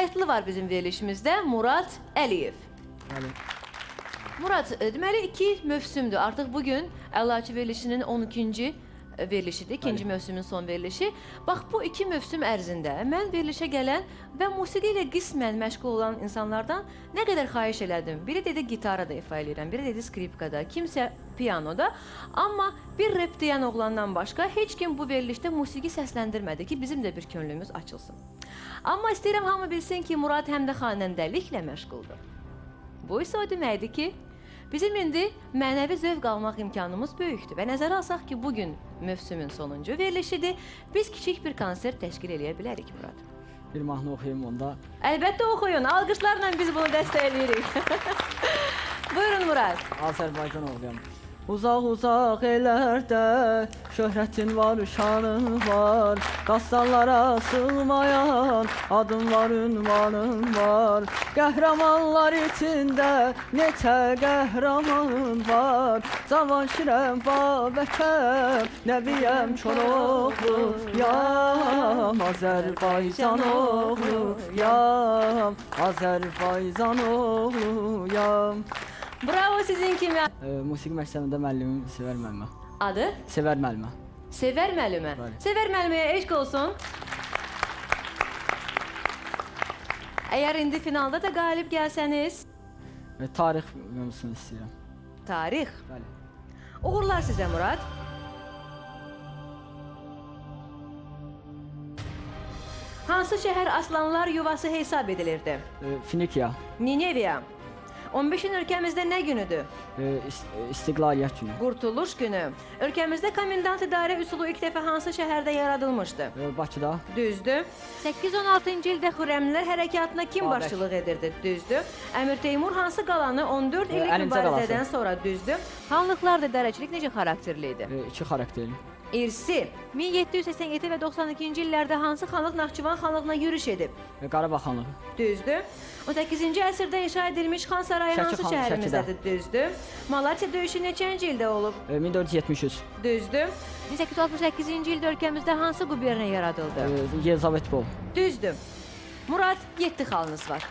Qayıtlı var bizim verilişimizdə Murad Əliyev. Bəli. Murad, e, deməli iki mövsümdür. Artıq bu gün Əlaçı verilişinin 12-ci e, verilişidir, ikinci mövsümün son verilişi. Bax bu iki mövsüm ərzində mən verilişə gələn və musiqi ilə qismən məşğul olan insanlardan nə qədər xahiş elədim. Biri dedi gitarada ifa edirəm, biri dedi skripkada, kimsə pianoda. Amma bir rep deyən oğlandan başqa heç kim bu verilişdə musiqi səsləndirmədi ki, bizim də bir könlümüz açılsın. Amma istəyirəm hamı bilsin ki, Murad həm də xanəndəliklə məşğuldur. Bu isə o deməkdir ki, bizim indi mənəvi zövq almaq imkanımız böyükdür və nəzərə alsaq ki, bu gün mövsümün sonuncu verilişidir. Biz kiçik bir konsert təşkil eləyə bilərik Murad. Bir mahnı oxuyum onda. Əlbəttə oxuyun. Alqışlarla biz bunu dəstəkləyirik. Buyurun Murad. Azərbaycan oğluyam. Uzaq uzaq ellərdə şöhrətin var, şanın var. Qastanlara sığmayan adın var, ünvanın var. Qəhrəmanlar içində neçə qəhrəman var. Cavan şirəm babəkəm, nəbiyəm Koroğluyam. Azərbaycan oğluyam, Azərbaycan oğluyam. Bravo sizin kimi. E, musiqi məktəbində müəllimim Sevər müəllimə. Adı? Sevər müəllimə. Sevər müəllimə. Bəli. Sevər müəlliməyə eşq olsun. Əgər indi finalda da qalib gəlsəniz, Və tarix mövzusunu istəyirəm. tarix. Bəli. Uğurlar sizə Murad. Hansı şəhər aslanlar yuvası hesab edilirdi? E, Finikiya. Ninevya. 15-in ölkəmizdə nə günüdür? E, is- İstiqlaliyyət günü. Qurtuluş günü. Ölkəmizdə komendant idarə üsulu ilk dəfə hansı şəhərdə yaradılmışdı? Bakıda. Düzdür. 816-cı ildə Xürrəmlər hərəkatına kim Babək. başçılıq edirdi? Düzdür. Əmir Teymur hansı qalanı 14 E, illik mübarizədən sonra düzdür? Xanlıqlarda idarəçilik necə xarakterli idi? E, iki xarakterli. İrsi 1787 və 92-ci illərdə hansı xanlıq Naxçıvan xanlığına yürüş edib? E, Qarabağ xanlığı. Düzdür. 18-ci əsrdə inşa edilmiş Xan sarayı Şəki hansı şəhərimizdədir? Düzdür. Malatya döyüşü neçənci ildə olub? E, 1473. Düzdür. 1868-ci ildə ölkəmizdə hansı quberniya yaradıldı? E, Yelizavetpol. Düzdür. Murad 7 xalınız var.